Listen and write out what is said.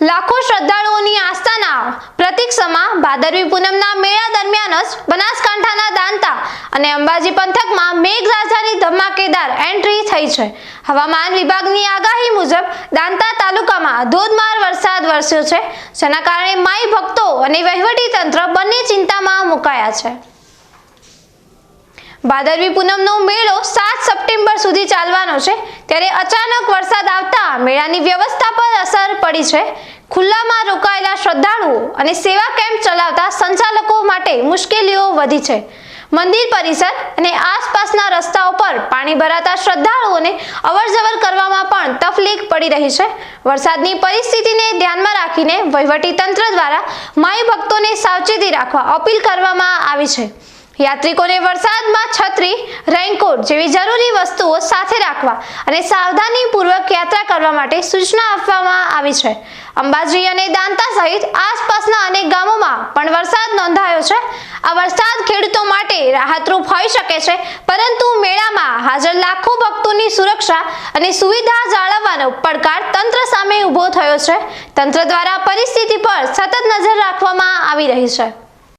લાખો શ્રદ્ધાળુઓની આસ્થાના પ્રતિક્ષમાં ભાદરવી પૂનમના મેળા દરમિયાન જ બનાસકાંઠાના દાંતા અને અંબાજી પંથકમાં મેઘરાજાની ધમાકેદાર એન્ટ્રી થઈ છે. હવામાન વિભાગની આગાહી મુજબ દાંતા તાલુકામાં ધોધમાર વરસાદ વરસ્યો છે, જેના કારણે માઈ ભક્તો અને વહીવટી તંત્ર બંને ચિંતામાં મુકાયા છે. ભાદરવી પૂનમનો મેળો સાત સપ્ટેમ્બર સુધી ચાલવાનો છે, ત્યારે અચાનક વરસાદ આવતા મેળાની વ્યવસ્થા પડી છે. ખુલ્લામાં રોકાયેલા શ્રદ્ધાળુઓ અને સેવા કેમ્પ ચલાવતા સંચાલકો માટે મુશ્કેલીઓ વધી છે. મંદિર પરિસર અને આસપાસના રસ્તાઓ પર પાણી ભરાતા શ્રદ્ધાળુઓને અવરજવર કરવામાં પણ તકલીફ પડી રહી છે. વરસાદની પરિસ્થિતિને ધ્યાનમાં રાખીને વહીવટી તંત્ર દ્વારા માઈ ભક્તોને સાવચેતી રાખવા અપીલ કરવામાં આવી છે. યાત્રિકોને વરસાદમાં છત્રી, રેઇનકોટ જેવી જરૂરી વસ્તુઓ સાથે રાખવા અને સાવધાનીપૂર્વક કરવા માટે સૂચના આપવામાં આવી છે. અંબાજી અને દાંતા સહિત આસપાસના અનેક ગામોમાં પણ વરસાદ નોંધાયો છે. આ વરસાદ ખેડૂતો માટે રાહતરૂપ હોઈ શકે છે, પરંતુ મેળામાં હાજર લાખો ભક્તોની સુરક્ષા અને સુવિધા જાળવવાનો પડકાર તંત્ર સામે ઊભો થયો છે. તંત્ર દ્વારા પરિસ્થિતિ પર સતત નજર રાખવામાં આવી રહી છે.